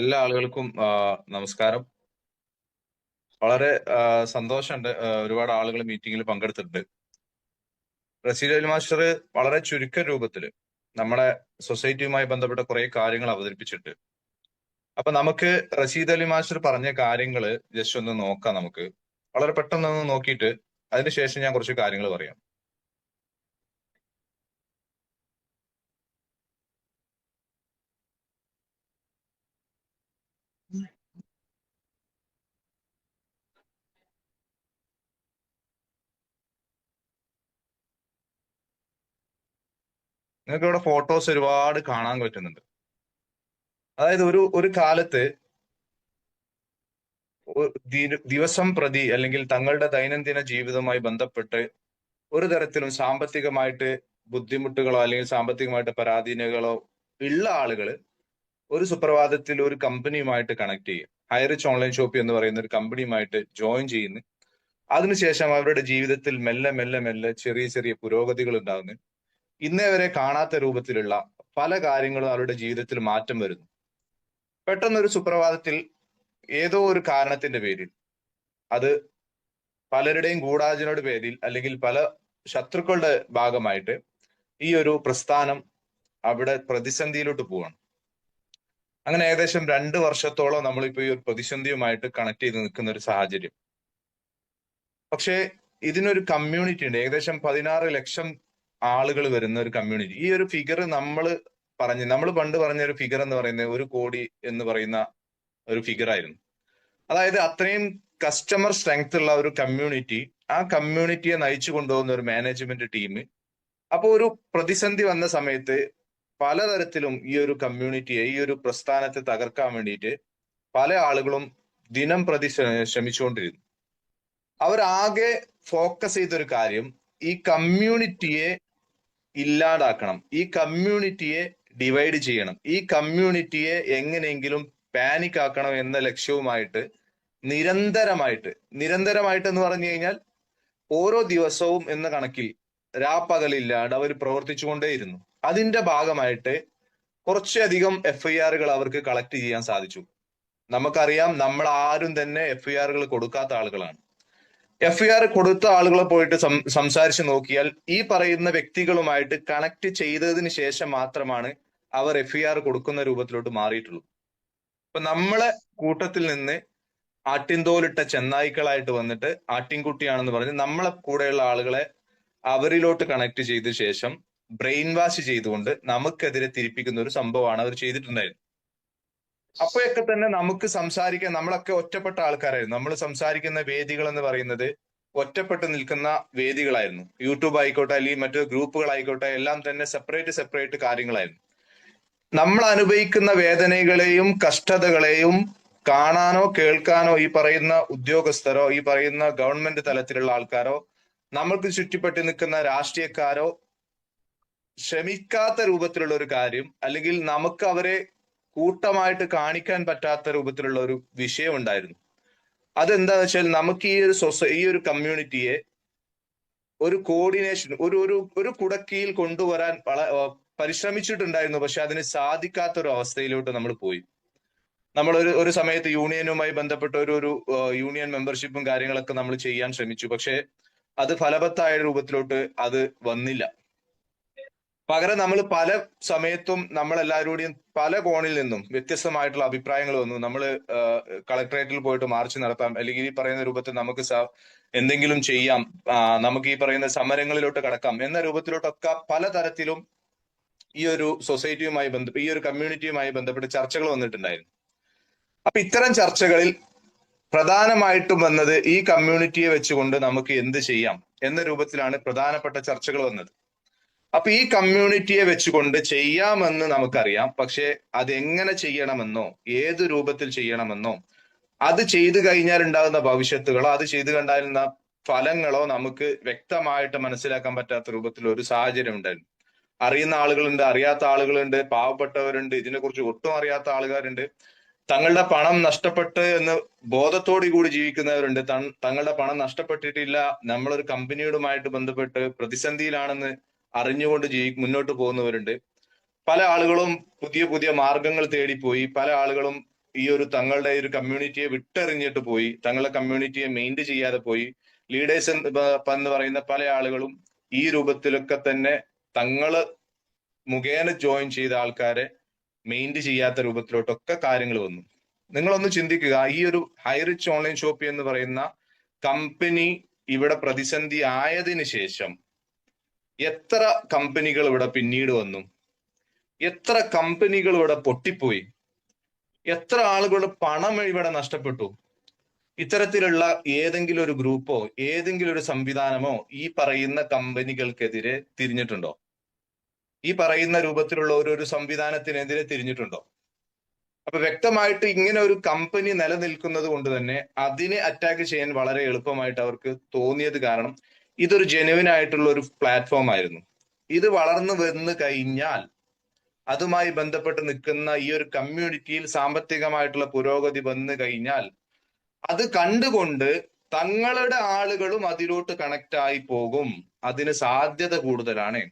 എല്ലാ ആളുകൾക്കും നമസ്കാരം. വളരെ സന്തോഷമുണ്ട് ഒരുപാട് ആളുകൾ മീറ്റിംഗിൽ പങ്കെടുത്തിട്ടുണ്ട്. റസീൽ മാസ്റ്റർ വളരെ ചുരുക്ക രൂപത്തിൽ നമ്മുടെ സൊസൈറ്റിയുമായി ബന്ധപ്പെട്ട കുറെ കാര്യങ്ങൾ അവതരിപ്പിച്ചിട്ട് അപ്പൊ നമുക്ക് റഷീദ് അലി മാസ്റ്റർ പറഞ്ഞ കാര്യങ്ങൾ ജസ്റ്റ് ഒന്ന് നോക്കാം നമുക്ക്. വളരെ പെട്ടെന്ന് ഒന്ന് നോക്കിയിട്ട് അതിനുശേഷം ഞാൻ കുറച്ച് കാര്യങ്ങൾ പറയാം. നിങ്ങൾക്ക് ഇവിടെ ഫോട്ടോസ് ഒരുപാട് കാണാൻ പറ്റുന്നുണ്ട്. അതായത് ഒരു ഒരു കാലത്ത് ദിവസം പ്രതി അല്ലെങ്കിൽ തങ്ങളുടെ ദൈനംദിന ജീവിതവുമായി ബന്ധപ്പെട്ട് ഒരു തരത്തിലും സാമ്പത്തികമായിട്ട് ബുദ്ധിമുട്ടുകളോ അല്ലെങ്കിൽ സാമ്പത്തികമായിട്ട് പരാധീനകളോ ഉള്ള ആളുകൾ ഒരു സുപ്രഭാതത്തിൽ ഒരു കമ്പനിയുമായിട്ട് കണക്ട് ചെയ്യും. ഹൈറിച്ച് ഓൺലൈൻ ഷോപ്പ് എന്ന് പറയുന്ന ഒരു കമ്പനിയുമായിട്ട് ജോയിൻ ചെയ്യുന്നു. അതിനുശേഷം അവരുടെ ജീവിതത്തിൽ മെല്ലെ മെല്ലെ മെല്ലെ ചെറിയ ചെറിയ പുരോഗതികൾ ഉണ്ടാകുന്നു. ഇന്നേ വരെ കാണാത്ത രൂപത്തിലുള്ള പല കാര്യങ്ങളും അവരുടെ ജീവിതത്തിൽ മാറ്റം വരുന്നു. പെട്ടെന്നൊരു സുപ്രഭാതത്തിൽ ഏതോ ഒരു കാരണത്തിന്റെ പേരിൽ അത് പലരുടെയും ഗൂഢാചനയുടെ പേരിൽ അല്ലെങ്കിൽ പല ശത്രുക്കളുടെ ഭാഗമായിട്ട് ഈ ഒരു പ്രസ്ഥാനം അവിടെ പ്രതിസന്ധിയിലോട്ട് പോവാണ്. അങ്ങനെ ഏകദേശം രണ്ട് വർഷത്തോളം നമ്മളിപ്പോ ഈ ഒരു പ്രതിസന്ധിയുമായിട്ട് കണക്ട് ചെയ്ത് നിൽക്കുന്ന ഒരു സാഹചര്യം. പക്ഷേ ഇതിനൊരു കമ്മ്യൂണിറ്റി ഉണ്ട്. ഏകദേശം പതിനാറ് ലക്ഷം ആളുകൾ വരുന്ന ഒരു കമ്മ്യൂണിറ്റി ഈ ഒരു ഫിഗർ നമ്മൾ പറഞ്ഞു നമ്മൾ പണ്ട് പറഞ്ഞ ഒരു ഫിഗർ എന്ന് പറയുന്നത് ഒരു കോടി എന്ന് പറയുന്ന ഒരു ഫിഗർ ആയിരുന്നു. അതായത് അത്രയും കസ്റ്റമർ സ്ട്രെങ്ത് ഉള്ള ഒരു കമ്മ്യൂണിറ്റി ആ കമ്മ്യൂണിറ്റിയെ നയിച്ചു കൊണ്ടുപോകുന്ന ഒരു മാനേജ്മെന്റ് ടീം അപ്പോൾ ഒരു പ്രതിസന്ധി വന്ന സമയത്ത് പലതരത്തിലും ഈ ഒരു കമ്മ്യൂണിറ്റിയെ ഈ ഒരു പ്രസ്ഥാനത്തെ തകർക്കാൻ വേണ്ടിയിട്ട് പല ആളുകളും ദിനം പ്രതി ശ്ര- ശ്രമിച്ചുകൊണ്ടിരുന്നു. അവരാകെ ഫോക്കസ് ചെയ്തൊരു കാര്യം ഈ കമ്മ്യൂണിറ്റിയെ ഇല്ലാതാക്കണം. ഈ കമ്മ്യൂണിറ്റിയെ ഡിവൈഡ് ചെയ്യണം. ഈ കമ്മ്യൂണിറ്റിയെ എങ്ങനെയെങ്കിലും പാനിക് ആക്കണം എന്ന ലക്ഷ്യവുമായിട്ട് നിരന്തരമായിട്ട് നിരന്തരമായിട്ട് എന്ന് പറഞ്ഞു കഴിഞ്ഞാൽ ഓരോ ദിവസവും എന്ന കണക്കിൽ രാപ്പകലില്ലാണ്ട് അവർ പ്രവർത്തിച്ചുകൊണ്ടേയിരുന്നു. അതിന്റെ ഭാഗമായിട്ട് കുറച്ചധികം എഫ് ഐ ആറുകൾ അവർക്ക് കളക്ട് ചെയ്യാൻ സാധിച്ചു. നമുക്കറിയാം നമ്മൾ ആരും തന്നെ എഫ് ഐ ആറുകൾ കൊടുക്കാത്ത ആളുകളാണ്. എഫ് ഐ ആർ കൊടുത്ത ആളുകളെ പോയിട്ട് സംസാരിച്ചു നോക്കിയാൽ ഈ പറയുന്ന വ്യക്തികളുമായിട്ട് കണക്ട് ചെയ്തതിന് ശേഷം മാത്രമാണ് അവർ എഫ് ഐ ആർ കൊടുക്കുന്ന രൂപത്തിലോട്ട് മാറിയിട്ടുള്ളൂ അപ്പൊ നമ്മളെ കൂട്ടത്തിൽ നിന്ന് ആട്ടിൻതോലിട്ട ചെന്നായ്ക്കളായിട്ട് വന്നിട്ട് ആട്ടിൻകുട്ടിയാണെന്ന് പറഞ്ഞ് നമ്മളെ കൂടെയുള്ള ആളുകളെ അവരിലോട്ട് കണക്ട് ചെയ്ത ശേഷം ബ്രെയിൻ വാഷ് ചെയ്തുകൊണ്ട് നമുക്കെതിരെ തിരിപ്പിക്കുന്ന ഒരു സംഭവമാണ് അവർ ചെയ്തിട്ടുണ്ടായിരുന്നത്. അപ്പോഴൊക്കെ തന്നെ നമുക്ക് സംസാരിക്കാൻ നമ്മളൊക്കെ ഒറ്റപ്പെട്ട ആൾക്കാരായിരുന്നു. നമ്മൾ സംസാരിക്കുന്ന വേദികൾ എന്ന് പറയുന്നത് ഒറ്റപ്പെട്ട് നിൽക്കുന്ന വേദികളായിരുന്നു. യൂട്യൂബ് ആയിക്കോട്ടെ അല്ലെങ്കിൽ മറ്റു ഗ്രൂപ്പുകളായിക്കോട്ടെ എല്ലാം തന്നെ സെപ്പറേറ്റ് സെപ്പറേറ്റ് കാര്യങ്ങളായിരുന്നു. നമ്മൾ അനുഭവിക്കുന്ന വേദനകളെയും കഷ്ടതകളെയും കാണാനോ കേൾക്കാനോ ഈ പറയുന്ന ഉദ്യോഗസ്ഥരോ ഈ പറയുന്ന ഗവൺമെന്റ് തലത്തിലുള്ള ആൾക്കാരോ നമ്മൾക്ക് ചുറ്റിപ്പറ്റി നിൽക്കുന്ന രാഷ്ട്രീയക്കാരോ ശ്രമിക്കാത്ത രൂപത്തിലുള്ള ഒരു കാര്യം അല്ലെങ്കിൽ നമുക്ക് അവരെ കൂട്ടമായിട്ട് കാണിക്കാൻ പറ്റാത്ത രൂപത്തിലുള്ള ഒരു വിഷയം ഉണ്ടായിരുന്നു അതെന്താന്ന് വെച്ചാൽ നമുക്ക് ഈ ഒരു സൊസൈ ഈ ഒരു കമ്മ്യൂണിറ്റിയെ ഒരു കോർഡിനേഷൻ ഒരു ഒരു ഒരു കുടക്കീയിൽ കൊണ്ടുവരാൻ പരിശ്രമിച്ചിട്ടുണ്ടായിരുന്നു പക്ഷെ അതിന് സാധിക്കാത്ത ഒരു അവസ്ഥയിലോട്ട് നമ്മൾ പോയി. നമ്മൾ ഒരു ഒരു സമയത്ത് യൂണിയനുമായി ബന്ധപ്പെട്ട ഒരു ഒരു യൂണിയൻ മെമ്പർഷിപ്പും കാര്യങ്ങളൊക്കെ നമ്മൾ ചെയ്യാൻ ശ്രമിച്ചു. പക്ഷെ അത് ഫലവത്തായ രൂപത്തിലോട്ട് അത് വന്നില്ല. പകരം നമ്മൾ പല സമയത്തും നമ്മൾ എല്ലാവരോടും പല കോണിൽ നിന്നും വ്യത്യസ്തമായിട്ടുള്ള അഭിപ്രായങ്ങൾ വന്നു. നമ്മൾ കളക്ടറേറ്റിൽ പോയിട്ട് മാർച്ച് നടത്താം. അല്ലെങ്കിൽ ഈ പറയുന്ന രൂപത്തിൽ നമുക്ക് എന്തെങ്കിലും ചെയ്യാം. നമുക്ക് ഈ പറയുന്ന സമരങ്ങളിലോട്ട് കടക്കാം എന്ന രൂപത്തിലോട്ടൊക്കെ പലതരത്തിലും ഈ ഒരു സൊസൈറ്റിയുമായി ബന്ധപ്പെട്ട് ഈ ഒരു കമ്മ്യൂണിറ്റിയുമായി ബന്ധപ്പെട്ട് ചർച്ചകൾ വന്നിട്ടുണ്ടായിരുന്നു. അപ്പൊ ഇത്തരം ചർച്ചകളിൽ പ്രധാനമായിട്ടും വന്നത് ഈ കമ്മ്യൂണിറ്റിയെ വെച്ചുകൊണ്ട് നമുക്ക് എന്ത് ചെയ്യാം എന്ന രൂപത്തിലാണ് പ്രധാനപ്പെട്ട ചർച്ചകൾ വന്നത്. അപ്പൊ ഈ കമ്മ്യൂണിറ്റിയെ വെച്ചുകൊണ്ട് ചെയ്യാമെന്ന് നമുക്കറിയാം. പക്ഷെ അതെങ്ങനെ ചെയ്യണമെന്നോ ഏത് രൂപത്തിൽ ചെയ്യണമെന്നോ അത് ചെയ്തു കഴിഞ്ഞാൽ ഉണ്ടാകുന്ന ഭവിഷ്യത്തുകളോ അത് ചെയ്തു കണ്ടായിരുന്ന ഫലങ്ങളോ നമുക്ക് വ്യക്തമായിട്ട് മനസ്സിലാക്കാൻ പറ്റാത്ത രൂപത്തിൽ ഒരു സാഹചര്യം ഉണ്ടായിരുന്നു അറിയുന്ന ആളുകളുണ്ട് അറിയാത്ത ആളുകളുണ്ട് പാവപ്പെട്ടവരുണ്ട് ഇതിനെക്കുറിച്ച് ഒട്ടും അറിയാത്ത ആളുകാരുണ്ട്. തങ്ങളുടെ പണം നഷ്ടപ്പെട്ട് എന്ന് ബോധത്തോടു കൂടി ജീവിക്കുന്നവരുണ്ട്. തങ്ങളുടെ പണം നഷ്ടപ്പെട്ടിട്ടില്ല. നമ്മളൊരു കമ്പനിയുമായിട്ട് ബന്ധപ്പെട്ട് പ്രതിസന്ധിയിലാണെന്ന് അറിഞ്ഞുകൊണ്ട് ജീവി മുന്നോട്ട് പോകുന്നവരുണ്ട്. പല ആളുകളും പുതിയ പുതിയ മാർഗങ്ങൾ തേടിപ്പോയി. പല ആളുകളും ഈ ഒരു തങ്ങളുടെ ഒരു കമ്മ്യൂണിറ്റിയെ വിട്ടെറിഞ്ഞിട്ട് പോയി. തങ്ങളുടെ കമ്മ്യൂണിറ്റിയെ മെയിന്റ് ചെയ്യാതെ പോയി. ലീഡേഴ്സ് എന്ന് പറയുന്ന പല ആളുകളും ഈ രൂപത്തിലൊക്കെ തന്നെ തങ്ങൾ മുഖേന ജോയിൻ ചെയ്ത ആൾക്കാരെ മെയിന്റ് ചെയ്യാത്ത രൂപത്തിലോട്ടൊക്കെ കാര്യങ്ങൾ വന്നു. നിങ്ങളൊന്ന് ചിന്തിക്കുക. ഈ ഒരു ഹൈറിച്ച് ഓൺലൈൻ ഷോപ്പ് എന്ന് പറയുന്ന കമ്പനി ഇവിടെ പ്രതിസന്ധി ആയതിനു ശേഷം എത്ര കമ്പനികൾ ഇവിടെ പിന്നീട് വന്നു? എത്ര കമ്പനികൾ ഇവിടെ പൊട്ടിപ്പോയി? എത്ര ആളുകളുടെ പണം ഇവിടെ നഷ്ടപ്പെട്ടു? ഇത്തരത്തിലുള്ള ഏതെങ്കിലും ഒരു ഗ്രൂപ്പോ ഏതെങ്കിലും ഒരു സംവിധാനമോ ഈ പറയുന്ന കമ്പനികൾക്കെതിരെ തിരിഞ്ഞിട്ടുണ്ടോ? ഈ പറയുന്ന രൂപത്തിലുള്ള ഒരു സംവിധാനത്തിനെതിരെ തിരിഞ്ഞിട്ടുണ്ടോ? അപ്പൊ വ്യക്തമായിട്ട് ഇങ്ങനെ ഒരു കമ്പനി നിലനിൽക്കുന്നത് കൊണ്ട് തന്നെ അതിനെ അറ്റാക്ക് ചെയ്യാൻ വളരെ എളുപ്പമായിട്ട് അവർക്ക് തോന്നിയത് കാരണം ഇതൊരു ജെനുവിൻ ആയിട്ടുള്ള ഒരു പ്ലാറ്റ്ഫോം ആയിരുന്നു. ഇത് വളർന്നു വന്നു കഴിഞ്ഞാൽ അതുമായി ബന്ധപ്പെട്ട് നിൽക്കുന്ന ഈ ഒരു കമ്മ്യൂണിറ്റിയിൽ സാമ്പത്തികമായിട്ടുള്ള പുരോഗതി വന്നു കഴിഞ്ഞാൽ അത് കണ്ടുകൊണ്ട് തങ്ങളുടെ ആളുകളും അതിലോട്ട് കണക്ട് ആയി പോകും. അതിന് സാധ്യത കൂടുതലാണ്.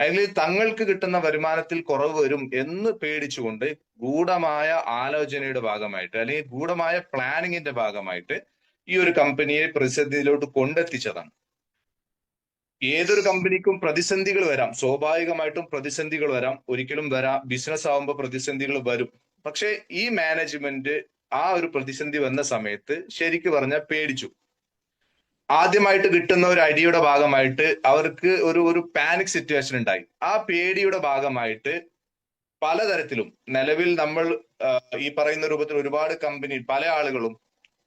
അല്ലെങ്കിൽ തങ്ങൾക്ക് കിട്ടുന്ന വരുമാനത്തിൽ കുറവ് വരും എന്ന് പേടിച്ചുകൊണ്ട് ഗൂഢമായ ആലോചനയുടെ ഭാഗമായിട്ട് അല്ലെങ്കിൽ ഗൂഢമായ പ്ലാനിങ്ങിന്റെ ഭാഗമായിട്ട് ഈ ഒരു കമ്പനിയെ പ്രതിസന്ധിയിലോട്ട് കൊണ്ടെത്തിച്ചതാണ്. ഏതൊരു കമ്പനിക്കും പ്രതിസന്ധികൾ വരാം. സ്വാഭാവികമായിട്ടും പ്രതിസന്ധികൾ വരാം. ഒരിക്കലും വരാം ബിസിനസ് ആവുമ്പോൾ പ്രതിസന്ധികൾ വരും. പക്ഷെ ഈ മാനേജ്മെന്റ് ആ ഒരു പ്രതിസന്ധി വന്ന സമയത്ത് ശരിക്ക് പറഞ്ഞാൽ പേടിച്ചു. ആദ്യമായിട്ട് കിട്ടുന്ന ഒരു അടിയുടെ ഭാഗമായിട്ട് അവർക്ക് ഒരു ഒരു പാനിക് സിറ്റുവേഷൻ ഉണ്ടായി. ആ പേടിയുടെ ഭാഗമായിട്ട് പലതരത്തിലും നിലവിൽ നമ്മൾ ഈ പറയുന്ന രൂപത്തിൽ ഒരുപാട് കമ്പനി പല ആളുകളും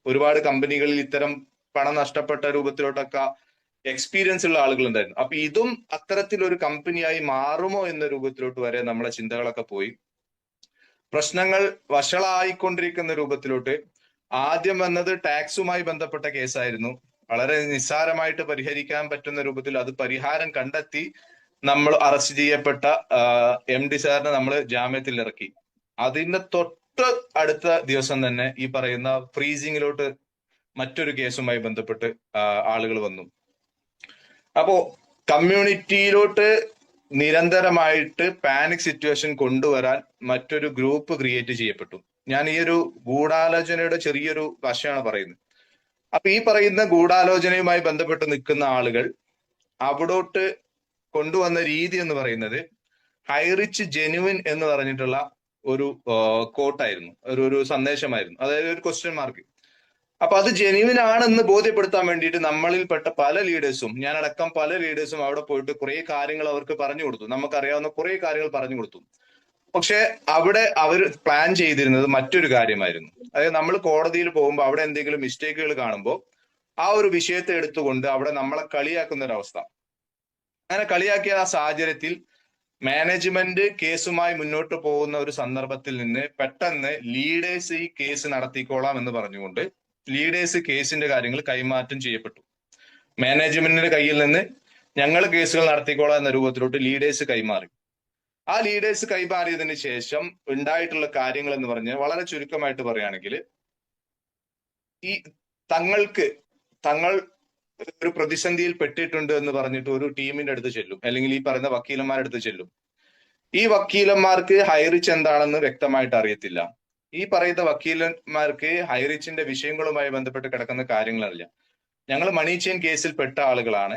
ഒരുപാട് കമ്പനികളിൽ ഇത്തരം പണം നഷ്ടപ്പെട്ട രൂപത്തിലോട്ടൊക്കെ എക്സ്പീരിയൻസ് ഉള്ള ആളുകൾ ഉണ്ടായിരുന്നു അപ്പൊ ഇതും അത്തരത്തിലൊരു കമ്പനിയായി മാറുമോ എന്ന രൂപത്തിലോട്ട് വരെ നമ്മളെ ചിന്തകളൊക്കെ പോയി. പ്രശ്നങ്ങൾ വഷളായിക്കൊണ്ടിരിക്കുന്ന രൂപത്തിലോട്ട് ആദ്യം വന്നത് ടാക്സുമായി ബന്ധപ്പെട്ട കേസായിരുന്നു. വളരെ നിസ്സാരമായിട്ട് പരിഹരിക്കാൻ പറ്റുന്ന രൂപത്തിൽ അത് പരിഹാരം കണ്ടെത്തി നമ്മൾ അറസ്റ്റ് ചെയ്യപ്പെട്ട എം ഡി സാറിനെ നമ്മൾ ജാമ്യത്തിൽ ഇറക്കി അതിന്റെ തൊട്ട് അടുത്ത ദിവസം തന്നെ ഈ പറയുന്ന ഫ്രീസിങ്ങിലോട്ട് മറ്റൊരു കേസുമായി ബന്ധപ്പെട്ട് ആളുകൾ വന്നു. അപ്പോ കമ്മ്യൂണിറ്റിയിലോട്ട് നിരന്തരമായിട്ട് പാനിക് സിറ്റുവേഷൻ കൊണ്ടുവരാൻ മറ്റൊരു ഗ്രൂപ്പ് ക്രിയേറ്റ് ചെയ്യപ്പെട്ടു. ഞാൻ ഈ ഒരു ഗൂഢാലോചനയുടെ ചെറിയൊരു വശമാണ് പറയുന്നത്. അപ്പൊ ഈ പറയുന്ന ഗൂഢാലോചനയുമായി ബന്ധപ്പെട്ട് നിൽക്കുന്ന ആളുകൾ അവിടോട്ട് കൊണ്ടുവന്ന രീതി എന്ന് പറയുന്നത് ഹൈറിച്ച് ജെനുവിൻ എന്ന് പറഞ്ഞിട്ടുള്ള ഒരു കോട്ടായിരുന്നു ഒരു ഒരു സന്ദേശമായിരുന്നു. അതായത് ഒരു ക്വസ്റ്റ്യൻ മാർക്ക് അപ്പൊ അത് ജെനുവിൻ ആണെന്ന് ബോധ്യപ്പെടുത്താൻ വേണ്ടിയിട്ട് നമ്മളിൽപ്പെട്ട പല ലീഡേഴ്സും ഞാനടക്കം പല ലീഡേഴ്സും അവിടെ പോയിട്ട് കുറെ കാര്യങ്ങൾ അവർക്ക് പറഞ്ഞു കൊടുത്തു. നമുക്കറിയാവുന്ന കുറെ കാര്യങ്ങൾ പറഞ്ഞു കൊടുത്തു. പക്ഷെ അവിടെ അവർ പ്ലാൻ ചെയ്തിരുന്നത് മറ്റൊരു കാര്യമായിരുന്നു. അതായത് നമ്മൾ കോടതിയിൽ പോകുമ്പോൾ അവിടെ എന്തെങ്കിലും മിസ്റ്റേക്കുകൾ കാണുമ്പോൾ ആ ഒരു വിഷയത്തെ എടുത്തുകൊണ്ട് അവിടെ നമ്മളെ കളിയാക്കുന്ന ഒരു അവസ്ഥ അങ്ങനെ കളിയാക്കിയ ആ സാഹചര്യത്തിൽ മാനേജ്മെന്റ് കേസുമായി മുന്നോട്ട് പോകുന്ന ഒരു സന്ദർഭത്തിൽ നിന്ന് പെട്ടെന്ന് ലീഡേഴ്സ് ഈ കേസ് നടത്തിക്കോളാം എന്ന് പറഞ്ഞുകൊണ്ട് ലീഡേഴ്സ് കേസിന്റെ കാര്യങ്ങൾ കൈമാറ്റം ചെയ്യപ്പെട്ടു. മാനേജ്മെന്റിന്റെ കയ്യിൽ നിന്ന് ഞങ്ങൾ കേസുകൾ നടത്തിക്കോളാം എന്ന രൂപത്തിലോട്ട് ലീഡേഴ്സ് കൈമാറി. ആ ലീഡേഴ്സ് കൈമാറിയതിന് ശേഷം ഉണ്ടായിട്ടുള്ള കാര്യങ്ങൾ എന്ന് പറഞ്ഞാൽ വളരെ ചുരുക്കമായിട്ട് പറയുകയാണെങ്കിൽ ഈ തങ്ങൾക്ക് തങ്ങൾ ഒരു പ്രതിസന്ധിയിൽ പെട്ടിട്ടുണ്ട് എന്ന് പറഞ്ഞിട്ട് ഒരു ടീമിന്റെ അടുത്ത് ചെല്ലും. അല്ലെങ്കിൽ ഈ പറയുന്ന വക്കീലന്മാരുടെ അടുത്ത് ചെല്ലും. ഈ വക്കീലന്മാർക്ക് ഹൈറിച്ച് എന്താണെന്ന് വ്യക്തമായിട്ട് അറിയത്തില്ല. ഈ പറയുന്ന വക്കീലന്മാർക്ക് ഹൈറിച്ചിന്റെ വിഷയങ്ങളുമായി ബന്ധപ്പെട്ട് കിടക്കുന്ന കാര്യങ്ങളല്ല ഞങ്ങൾ മണി ചെയിൻ കേസിൽ പെട്ട ആളുകളാണ്.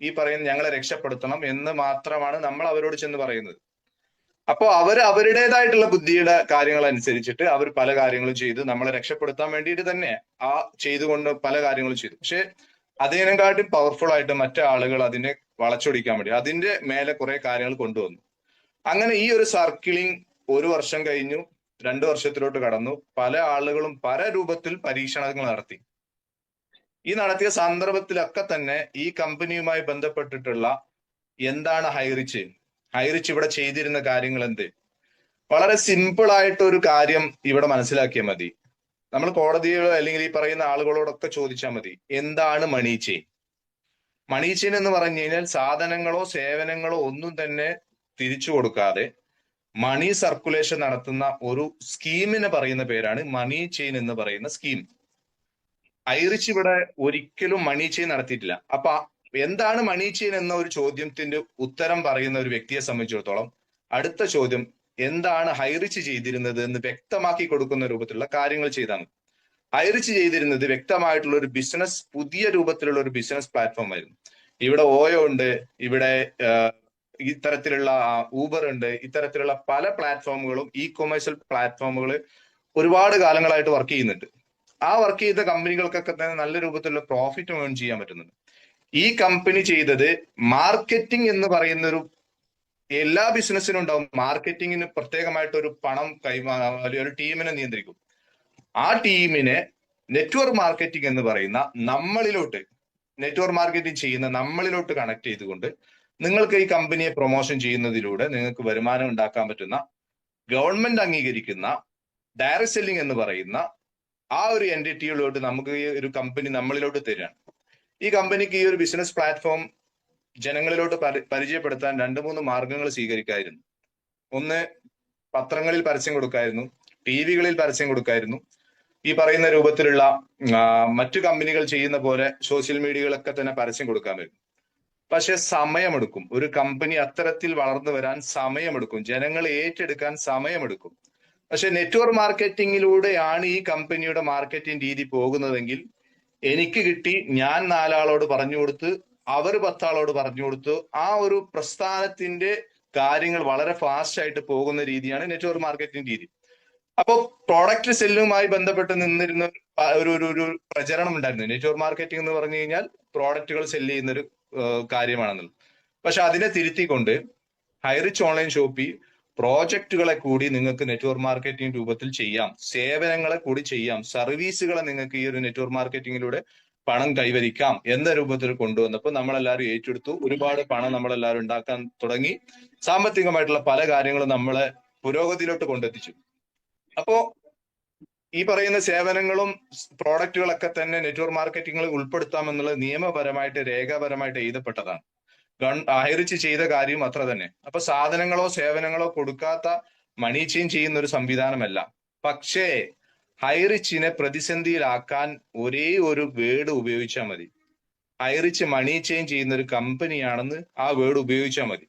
ഈ പറയുന്ന ഞങ്ങളെ രക്ഷപ്പെടുത്തണം എന്ന് മാത്രമാണ് നമ്മൾ അവരോട് ചെന്ന് പറയുന്നത്. അപ്പോൾ അവർ അവരുടേതായിട്ടുള്ള ബുദ്ധിയുടെ കാര്യങ്ങൾ അനുസരിച്ചിട്ട് അവർ പല കാര്യങ്ങളും ചെയ്ത് നമ്മളെ രക്ഷപ്പെടുത്താൻ വേണ്ടിയിട്ട് തന്നെ ആ ചെയ്തുകൊണ്ട് പല കാര്യങ്ങളും ചെയ്തു. പക്ഷെ അതിനെക്കാട്ടും പവർഫുൾ ആയിട്ട് മറ്റു ആളുകൾ അതിനെ വളച്ചൊടിക്കാൻ വേണ്ടി അതിന്റെ മേലെ കുറെ കാര്യങ്ങൾ കൊണ്ടുവന്നു. അങ്ങനെ ഈ ഒരു സർക്കിളിംഗ് ഒരു വർഷം കഴിഞ്ഞു. രണ്ടു വർഷത്തിലോട്ട് കടന്നു. പല ആളുകളും പല രൂപത്തിൽ പരീക്ഷണങ്ങൾ നടത്തി. ഈ നടത്തിയ സന്ദർഭത്തിലൊക്കെ തന്നെ ഈ കമ്പനിയുമായി ബന്ധപ്പെട്ടിട്ടുള്ള എന്താണ് ഹൈറിച്ച്? ഹൈറിച്ച് ഇവിടെ ചെയ്തിരുന്ന കാര്യങ്ങൾ എന്ത്? വളരെ സിമ്പിൾ ആയിട്ട് ഒരു കാര്യം ഇവിടെ മനസ്സിലാക്കിയാൽ മതി. നമ്മൾ കോടതികളോ അല്ലെങ്കിൽ ഈ പറയുന്ന ആളുകളോടൊക്കെ ചോദിച്ചാൽ മതി. എന്താണ് മണി ചെയിൻ മണി ചെയിൻ എന്ന് പറഞ്ഞു കഴിഞ്ഞാൽ സാധനങ്ങളോ സേവനങ്ങളോ ഒന്നും തന്നെ തിരിച്ചു കൊടുക്കാതെ മണി സർക്കുലേഷൻ നടത്തുന്ന ഒരു സ്കീമിന് പറയുന്ന പേരാണ് മണി ചെയിൻ എന്ന് പറയുന്ന സ്കീം ഐറിച്ച് ഇവിടെ ഒരിക്കലും മണി ചെയിൻ നടത്തിയിട്ടില്ല. അപ്പൊ എന്താണ് മണി ചെയിൻ എന്ന ഒരു ചോദ്യത്തിന്റെ ഉത്തരം പറയുന്ന ഒരു വ്യക്തിയെ സംബന്ധിച്ചിടത്തോളം അടുത്ത ചോദ്യം എന്താണ് ഹൈറിച്ച് ചെയ്തിരുന്നത് എന്ന് വ്യക്തമാക്കി കൊടുക്കുന്ന രൂപത്തിലുള്ള കാര്യങ്ങൾ ചെയ്താണ്. ഹൈറിച്ച് ചെയ്തിരുന്നത് വ്യക്തമായിട്ടുള്ള ഒരു ബിസിനസ് പുതിയ രൂപത്തിലുള്ള ഒരു ബിസിനസ് പ്ലാറ്റ്ഫോം ആയിരുന്നു. ഇവിടെ ഓയോ ഉണ്ട് ഇവിടെ ഇത്തരത്തിലുള്ള ഊബർ ഉണ്ട്. ഇത്തരത്തിലുള്ള പല പ്ലാറ്റ്ഫോമുകളും ഇ കൊമേഴ്സ്യൽ പ്ലാറ്റ്ഫോമുകൾ ഒരുപാട് കാലങ്ങളായിട്ട് വർക്ക് ചെയ്യുന്നുണ്ട്. ആ വർക്ക് ചെയ്ത കമ്പനികൾക്കൊക്കെ തന്നെ നല്ല രൂപത്തിലുള്ള പ്രോഫിറ്റ് ഏൺ ചെയ്യാൻ പറ്റുന്നുണ്ട്. ഈ കമ്പനി ചെയ്തത് മാർക്കറ്റിംഗ് എന്ന് പറയുന്ന ഒരു എല്ലാ ബിസിനസ്സിനും ഉണ്ടാവും. മാർക്കറ്റിങ്ങിന് പ്രത്യേകമായിട്ട് ഒരു പണം കൈമാ ഒരു ടീമിനെ നിയന്ത്രിക്കും. ആ ടീമിനെ നെറ്റ്വർക്ക് മാർക്കറ്റിംഗ് എന്ന് പറയുന്ന നമ്മളിലോട്ട് നെറ്റ്വർക്ക് മാർക്കറ്റിംഗ് ചെയ്യുന്ന നമ്മളിലോട്ട് കണക്ട് ചെയ്തുകൊണ്ട് നിങ്ങൾക്ക് ഈ കമ്പനിയെ പ്രൊമോഷൻ ചെയ്യുന്നതിലൂടെ നിങ്ങൾക്ക് വരുമാനം ഉണ്ടാക്കാൻ പറ്റുന്ന ഗവൺമെന്റ് അംഗീകരിക്കുന്ന ഡയറക്ട് സെല്ലിംഗ് എന്ന് പറയുന്ന ആ ഒരു എന്റിറ്റിയിലോട്ട് നമുക്ക് ഈ ഒരു കമ്പനി നമ്മളിലോട്ട് തരികയാണ്. ഈ കമ്പനിക്ക് ഈ ഒരു ബിസിനസ് പ്ലാറ്റ്ഫോം ജനങ്ങളിലോട്ട് പരിചയപ്പെടുത്താൻ രണ്ട് മൂന്ന് മാർഗങ്ങൾ സ്വീകരിക്കായിരുന്നു. ഒന്ന് പത്രങ്ങളിൽ പരസ്യം കൊടുക്കായിരുന്നു ടി വികളിൽ പരസ്യം കൊടുക്കായിരുന്നു. ഈ പറയുന്ന രൂപത്തിലുള്ള മറ്റു കമ്പനികൾ ചെയ്യുന്ന പോലെ സോഷ്യൽ മീഡിയകളൊക്കെ തന്നെ പരസ്യം കൊടുക്കാൻ വരും പക്ഷെ സമയമെടുക്കും. ഒരു കമ്പനി അത്തരത്തിൽ വളർന്നു വരാൻ സമയമെടുക്കും. ജനങ്ങൾ ഏറ്റെടുക്കാൻ സമയമെടുക്കും. പക്ഷെ നെറ്റ്വർക്ക് മാർക്കറ്റിംഗിലൂടെയാണ് ഈ കമ്പനിയുടെ മാർക്കറ്റിംഗ് രീതി പോകുന്നതെങ്കിൽ എനിക്ക് കിട്ടി ഞാൻ നാലാളോട് പറഞ്ഞു കൊടുത്ത് അവർ പത്താളോട് പറഞ്ഞു കൊടുത്തു ആ ഒരു പ്രസ്ഥാനത്തിന്റെ കാര്യങ്ങൾ വളരെ ഫാസ്റ്റ് ആയിട്ട് പോകുന്ന രീതിയാണ് നെറ്റ്വർക്ക് മാർക്കറ്റിംഗ് രീതി. അപ്പോൾ പ്രോഡക്റ്റ് സെല്ലുമായി ബന്ധപ്പെട്ട് നിന്നിരുന്ന ഒരു ഒരു പ്രചരണം ഉണ്ടായിരുന്നു. നെറ്റ്വർക്ക് മാർക്കറ്റിംഗ് എന്ന് പറഞ്ഞു കഴിഞ്ഞാൽ പ്രോഡക്റ്റുകൾ സെല്ല് ചെയ്യുന്ന ഒരു കാര്യമാണെന്നുള്ളത്. പക്ഷെ അതിനെ തിരുത്തിക്കൊണ്ട് ഹൈറിച്ച് ഓൺലൈൻ ഷോപ്പി പ്രോജക്റ്റുകളെ കൂടി നിങ്ങൾക്ക് നെറ്റ്വർക്ക് മാർക്കറ്റിംഗ് രൂപത്തിൽ ചെയ്യാം. സേവനങ്ങളെ കൂടി ചെയ്യാം. സർവീസുകളെ നിങ്ങൾക്ക് ഈ ഒരു നെറ്റ്വർക്ക് മാർക്കറ്റിംഗിലൂടെ പണം കൈവരിക്കാം എന്ന രൂപത്തിൽ കൊണ്ടുവന്നപ്പോൾ നമ്മളെല്ലാവരും ഏറ്റെടുത്തു. ഒരുപാട് പണം നമ്മളെല്ലാവരും ഉണ്ടാക്കാൻ തുടങ്ങി. സാമ്പത്തികമായിട്ടുള്ള പല കാര്യങ്ങളും നമ്മളെ പുരോഗതിയിലോട്ട് കൊണ്ടെത്തിച്ചു. അപ്പോ ഈ പറയുന്ന സേവനങ്ങളും പ്രോഡക്റ്റുകളൊക്കെ തന്നെ നെറ്റ്വർക്ക് മാർക്കറ്റിംഗിൽ ഉൾപ്പെടുത്താമെന്നുള്ളത് നിയമപരമായിട്ട് രേഖാപരമായിട്ട് എഴുതപ്പെട്ടതാണ്. ഗവൺ ഹൈറിച്ച് ചെയ്ത കാര്യം അത്ര തന്നെ. അപ്പൊ സാധനങ്ങളോ സേവനങ്ങളോ കൊടുക്കാത്ത മണി ചെയിൻ ചെയ്യുന്ന ഒരു സംവിധാനമല്ല. പക്ഷേ ഹൈറിച്ചിനെ പ്രതിസന്ധിയിലാക്കാൻ ഒരേ ഒരു വേർഡ് ഉപയോഗിച്ചാൽ മതി. ഹൈറിച്ച് മണി ചെയിൻ ചെയ്യുന്ന ഒരു കമ്പനിയാണെന്ന് ആ വേർഡ് ഉപയോഗിച്ചാൽ മതി.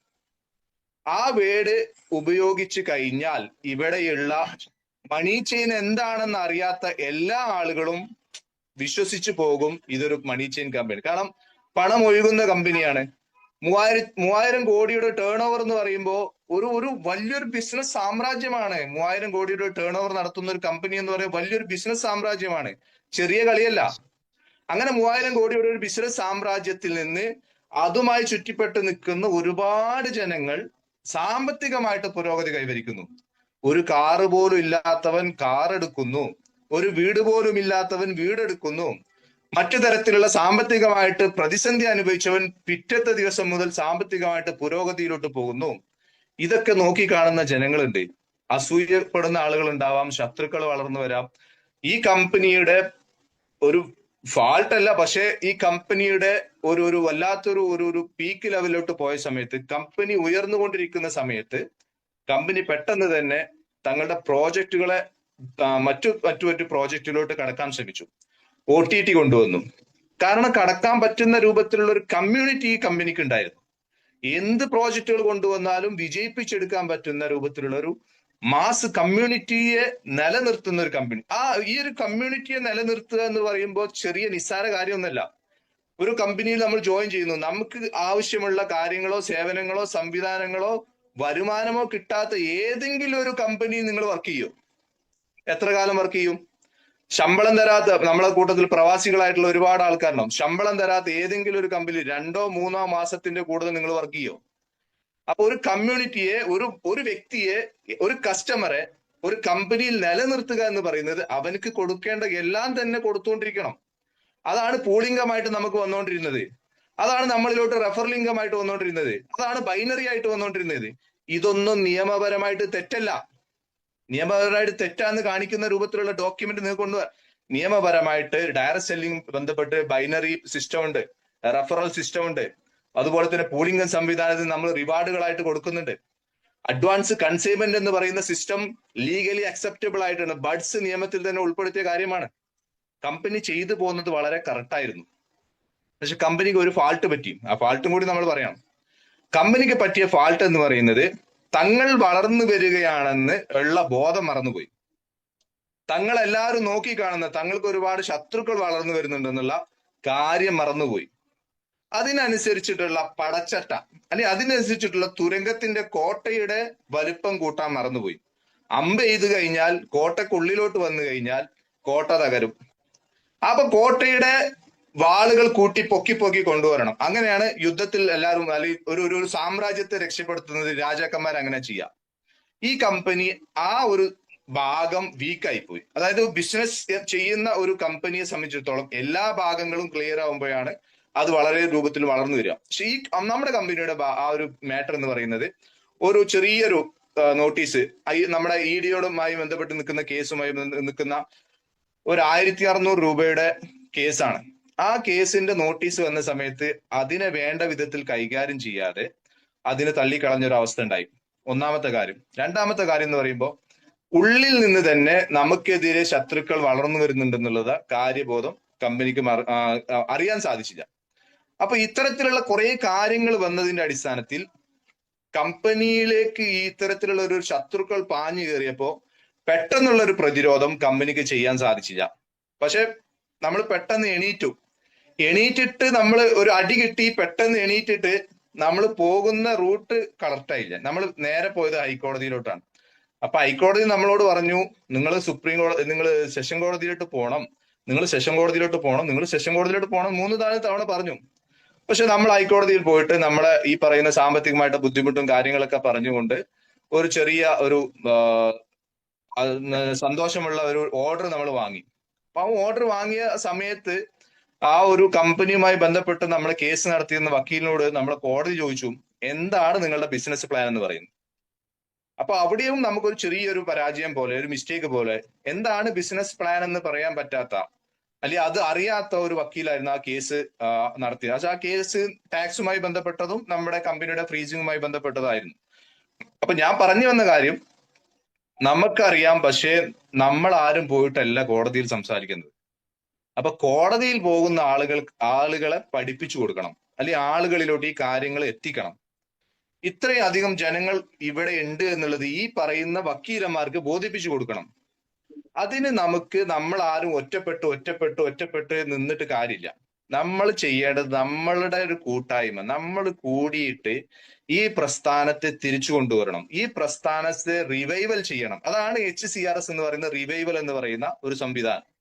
ആ വേർഡ് ഉപയോഗിച്ച് കഴിഞ്ഞാൽ ഇവിടെയുള്ള മണി ചെയിൻ എന്താണെന്ന് അറിയാത്ത എല്ലാ ആളുകളും വിശ്വസിച്ചു പോകും ഇതൊരു മണി ചെയിൻ കമ്പനി. കാരണം പണം ഒഴുകുന്ന കമ്പനിയാണ്. മൂവായിരം മൂവായിരം കോടിയുടെ ടേൺ ഓവർ എന്ന് പറയുമ്പോൾ ഒരു ഒരു വലിയൊരു ബിസിനസ് സാമ്രാജ്യമാണ്. മൂവായിരം കോടിയുടെ ടേൺ ഓവർ നടത്തുന്ന ഒരു കമ്പനി എന്ന് പറയുന്നത് വലിയൊരു ബിസിനസ് സാമ്രാജ്യമാണ്. ചെറിയ കളിയല്ല. അങ്ങനെ മൂവായിരം കോടിയുടെ ഒരു ബിസിനസ് സാമ്രാജ്യത്തിൽ നിന്ന് അതുമായി ചുറ്റിപ്പെട്ട് നിൽക്കുന്ന ഒരുപാട് ജനങ്ങൾ സാമ്പത്തികമായിട്ട് പുരോഗതി കൈവരിക്കുന്നു. ഒരു കാറ് പോലും ഇല്ലാത്തവൻ കാർ എടുക്കുന്നു. ഒരു വീട് പോലും ഇല്ലാത്തവൻ വീടെടുക്കുന്നു മറ്റു തരത്തിലുള്ള സാമ്പത്തികമായിട്ട് പ്രതിസന്ധി അനുഭവിച്ചവൻ പിറ്റത്തെ ദിവസം മുതൽ സാമ്പത്തികമായിട്ട് പുരോഗതിയിലോട്ട് പോകുന്നു. ഇതൊക്കെ നോക്കി കാണുന്ന ജനങ്ങളുണ്ട്. അസൂയപ്പെടുന്ന ആളുകൾ ഉണ്ടാവാം ശത്രുക്കൾ വളർന്നു വരാം. ഈ കമ്പനിയുടെ ഒരു ഫാൾട്ട് അല്ല പക്ഷെ ഈ കമ്പനിയുടെ ഒരു ഒരു വല്ലാത്തൊരു ഒരു ഒരു പീക്ക് ലെവലിലോട്ട് പോയ സമയത്ത് കമ്പനി ഉയർന്നുകൊണ്ടിരിക്കുന്ന സമയത്ത് കമ്പനി പെട്ടെന്ന് തന്നെ തങ്ങളുടെ പ്രോജക്റ്റുകളെ മറ്റു മറ്റു മറ്റു പ്രോജക്റ്റിലോട്ട് കടക്കാൻ ശ്രമിച്ചു. ഒ ടി ടി കൊണ്ടുവന്നു. കാരണം കടക്കാൻ പറ്റുന്ന രൂപത്തിലുള്ള ഒരു കമ്മ്യൂണിറ്റി ഈ കമ്പനിക്ക് ഉണ്ടായിരുന്നു. എന്ത് പ്രോജക്റ്റുകൾ കൊണ്ടുവന്നാലും വിജയിപ്പിച്ചെടുക്കാൻ പറ്റുന്ന രൂപത്തിലുള്ള ഒരു മാസ് കമ്മ്യൂണിറ്റിയെ നിലനിർത്തുന്ന ഒരു കമ്പനി ആ ഈ ഒരു കമ്മ്യൂണിറ്റിയെ നിലനിർത്തുക എന്ന് പറയുമ്പോൾ ചെറിയ നിസ്സാര കാര്യമൊന്നുമല്ല. ഒരു കമ്പനിയിൽ നമ്മൾ ജോയിൻ ചെയ്യുന്നു. നമുക്ക് ആവശ്യമുള്ള കാര്യങ്ങളോ സേവനങ്ങളോ സംവിധാനങ്ങളോ വരുമാനമോ കിട്ടാത്ത ഏതെങ്കിലും ഒരു കമ്പനി നിങ്ങൾ വർക്ക് ചെയ്യോ. എത്ര കാലം വർക്ക് ചെയ്യും? ശമ്പളം തരാത്ത നമ്മളെ കൂട്ടത്തിൽ പ്രവാസികളായിട്ടുള്ള ഒരുപാട് ആൾക്കാരുണ്ടാവും. ശമ്പളം തരാത്ത ഏതെങ്കിലും ഒരു കമ്പനി രണ്ടോ മൂന്നോ മാസത്തിന്റെ കൂടുതൽ നിങ്ങൾ വർക്ക് ചെയ്യോ. അപ്പൊ ഒരു കമ്മ്യൂണിറ്റിയെ ഒരു ഒരു വ്യക്തിയെ ഒരു കസ്റ്റമറെ ഒരു കമ്പനിയിൽ നിലനിർത്തുക എന്ന് പറയുന്നത് അവനക്ക് കൊടുക്കേണ്ട എല്ലാം തന്നെ കൊടുത്തുകൊണ്ടിരിക്കണം. അതാണ് പൂളിംഗമായിട്ട് നമുക്ക് വന്നുകൊണ്ടിരുന്നത്. അതാണ് നമ്മളിലോട്ട് റെഫർ ലിംഗമായിട്ട് വന്നുകൊണ്ടിരുന്നത് അതാണ് ബൈനറി ആയിട്ട് വന്നുകൊണ്ടിരുന്നത് ഇതൊന്നും നിയമപരമായിട്ട് തെറ്റല്ല. നിയമപരമായിട്ട് തെറ്റാന്ന് കാണിക്കുന്ന രൂപത്തിലുള്ള ഡോക്യുമെന്റ് നിങ്ങൾ കൊണ്ടുവരാം നിയമപരമായിട്ട് ഡയറക്ട് സെല്ലിംഗ് ബന്ധപ്പെട്ട് ബൈനറി സിസ്റ്റം ഉണ്ട്. റെഫറൽ സിസ്റ്റം ഉണ്ട്. അതുപോലെ തന്നെ പൂളിംഗ് സംവിധാനത്തിൽ നമ്മൾ റിവാർഡുകളായിട്ട് കൊടുക്കുന്നുണ്ട്. അഡ്വാൻസ് കൺസൈൻമെന്റ് എന്ന് പറയുന്ന സിസ്റ്റം ലീഗലി അക്സെപ്റ്റബിൾ ആയിട്ടാണ്. ബഡ്സ് നിയമത്തിൽ തന്നെ ഉൾപ്പെടുത്തിയ കാര്യമാണ്. കമ്പനി ചെയ്തു പോകുന്നത് വളരെ കറക്റ്റ് ആയിരുന്നു. പക്ഷെ കമ്പനിക്ക് ഒരു ഫാൾട്ട് പറ്റി ആ ഫാൾട്ടും കൂടി നമ്മൾ പറയണം കമ്പനിക്ക് പറ്റിയ ഫാൾട്ട് എന്ന് പറയുന്നത് തങ്ങൾ വളർന്നു വരികയാണെന്ന് ഉള്ള ബോധം മറന്നുപോയി. തങ്ങൾ എല്ലാവരും നോക്കി കാണുന്ന തങ്ങൾക്ക് ഒരുപാട് ശത്രുക്കൾ വളർന്നു വരുന്നുണ്ടെന്നുള്ള കാര്യം മറന്നുപോയി. അതിനനുസരിച്ചിട്ടുള്ള പടച്ചട്ട അല്ലെ അതിനനുസരിച്ചിട്ടുള്ള തുരങ്കത്തിന്റെ കോട്ടയുടെ വലിപ്പം കൂട്ടാൻ മറന്നുപോയി. അമ്പ ചെയ്ത് കഴിഞ്ഞാൽ കോട്ടക്കുള്ളിലോട്ട് വന്നു കഴിഞ്ഞാൽ കോട്ട തകരും. അപ്പൊ കോട്ടയുടെ വാളുകൾ കൂട്ടി പൊക്കി പൊക്കി കൊണ്ടുവരണം. അങ്ങനെയാണ് യുദ്ധത്തിൽ എല്ലാവരും അല്ലെങ്കിൽ ഒരു ഒരു സാമ്രാജ്യത്തെ രക്ഷപ്പെടുത്തുന്നത് രാജാക്കന്മാർ അങ്ങനെ ചെയ്യാം. ഈ കമ്പനി ആ ഒരു ഭാഗം വീക്കായി പോയി അതായത് ബിസിനസ് ചെയ്യുന്ന ഒരു കമ്പനിയെ സംബന്ധിച്ചിടത്തോളം എല്ലാ ഭാഗങ്ങളും ക്ലിയർ ആവുമ്പോഴാണ് അത് വളരെ രൂപത്തിൽ വളർന്നു വരിക. പക്ഷെ ഈ നമ്മുടെ കമ്പനിയുടെ ആ ഒരു മാറ്റർ എന്ന് പറയുന്നത് ഒരു ചെറിയൊരു നോട്ടീസ് നമ്മുടെ ഇ ഡിയോടുമായി ബന്ധപ്പെട്ട് നിൽക്കുന്ന കേസുമായി നിൽക്കുന്ന ഒരു ആയിരത്തി അറുന്നൂറ് രൂപയുടെ കേസാണ് ആ കേസിന്റെ നോട്ടീസ് വന്ന സമയത്ത് അതിനെ വേണ്ട വിധത്തിൽ കൈകാര്യം ചെയ്യാതെ അതിനെ തള്ളിക്കളഞ്ഞൊരു അവസ്ഥ ഉണ്ടായി. ഒന്നാമത്തെ കാര്യം. രണ്ടാമത്തെ കാര്യം എന്ന് പറയുമ്പോൾ ഉള്ളിൽ നിന്ന് തന്നെ നമുക്കെതിരെ ശത്രുക്കൾ വളർന്നു വരുന്നുണ്ടെന്നുള്ളത് കാര്യബോധം കമ്പനിക്ക് അറിയാൻ സാധിച്ചില്ല. അപ്പൊ ഇത്തരത്തിലുള്ള കുറെ കാര്യങ്ങൾ വന്നതിന്റെ അടിസ്ഥാനത്തിൽ കമ്പനിയിലേക്ക് ഈ ഇത്തരത്തിലുള്ള ഒരു ശത്രുക്കൾ പാഞ്ഞു കയറിയപ്പോ പെട്ടെന്നുള്ള ഒരു പ്രതിരോധം കമ്പനിക്ക് ചെയ്യാൻ സാധിച്ചില്ല. പക്ഷെ നമ്മൾ പെട്ടെന്ന് എണീറ്റു. എണീറ്റിട്ട് നമ്മൾ ഒരു അടി കിട്ടി പെട്ടെന്ന് എണീറ്റിട്ട് നമ്മൾ പോകുന്ന റൂട്ട് കളക്റ്റായില്ല നമ്മൾ നേരെ പോയത് ഹൈക്കോടതിയിലോട്ടാണ് അപ്പൊ ഹൈക്കോടതി നമ്മളോട് പറഞ്ഞു നിങ്ങൾ സുപ്രീം കോടതി നിങ്ങൾ സെഷൻ കോടതിയിലോട്ട് പോകണം നിങ്ങൾ സെഷൻ കോടതിയിലോട്ട് പോകണം നിങ്ങൾ സെഷൻ കോടതിയിലോട്ട് പോകണം മൂന്ന് താഴെ തവണ പറഞ്ഞു. പക്ഷെ നമ്മൾ ഹൈക്കോടതിയിൽ പോയിട്ട് നമ്മളെ ഈ പറയുന്ന സാമ്പത്തികമായിട്ട് ബുദ്ധിമുട്ടും കാര്യങ്ങളൊക്കെ പറഞ്ഞുകൊണ്ട് ഒരു ചെറിയ ഒരു സന്തോഷമുള്ള ഒരു ഓർഡർ നമ്മൾ വാങ്ങി. അപ്പൊ ആ ഓർഡർ വാങ്ങിയ സമയത്ത് ആ ഒരു കമ്പനിയുമായി ബന്ധപ്പെട്ട് നമ്മൾ കേസ് നടത്തിയെന്ന വക്കീലിനോട് നമ്മൾ കോടതി ചോദിച്ചു എന്താണ് നിങ്ങളുടെ ബിസിനസ് പ്ലാൻ എന്ന് പറയുന്നത്? അപ്പൊ അവിടെയും നമുക്കൊരു ചെറിയൊരു പരാജയം പോലെ ഒരു മിസ്റ്റേക്ക് പോലെ എന്താണ് ബിസിനസ് പ്ലാൻ എന്ന് പറയാൻ പറ്റാത്ത അല്ലെങ്കിൽ അത് അറിയാത്ത ഒരു വക്കീലായിരുന്നു ആ കേസ് നടത്തിയത്. പക്ഷെ ആ കേസ് ടാക്സുമായി ബന്ധപ്പെട്ടതും നമ്മുടെ കമ്പനിയുടെ ഫ്രീസിങ്ങുമായി ബന്ധപ്പെട്ടതായിരുന്നു. അപ്പൊ ഞാൻ പറഞ്ഞു വന്ന കാര്യം നമുക്കറിയാം പക്ഷേ നമ്മൾ ആരും പോയിട്ടല്ല കോടതിയിൽ സംസാരിക്കുന്നത്. അപ്പൊ കോടതിയിൽ പോകുന്ന ആളുകൾ ആളുകളെ പഠിപ്പിച്ചു കൊടുക്കണം. അല്ലെങ്കിൽ ആളുകളിലോട്ട് ഈ കാര്യങ്ങൾ എത്തിക്കണം. ഇത്രയും അധികം ജനങ്ങൾ ഇവിടെ ഉണ്ട് എന്നുള്ളത് ഈ പറയുന്ന വക്കീലന്മാർക്ക് ബോധിപ്പിച്ചു കൊടുക്കണം. അതിന് നമുക്ക് നമ്മൾ ആരും ഒറ്റപ്പെട്ട് ഒറ്റപ്പെട്ട് ഒറ്റപ്പെട്ട് നിന്നിട്ട് കാര്യമില്ല. നമ്മൾ ചെയ്യേണ്ടത് നമ്മളുടെ ഒരു കൂട്ടായ്മ നമ്മൾ കൂടിയിട്ട് ഈ പ്രസ്ഥാനത്തെ തിരിച്ചു കൊണ്ടുവരണം. ഈ പ്രസ്ഥാനത്തെ റിവൈവൽ ചെയ്യണം. അതാണ് എച്ച് സി ആർ എസ് എന്ന് പറയുന്ന റിവൈവൽ എന്ന് പറയുന്ന ഒരു സംവിധാനം.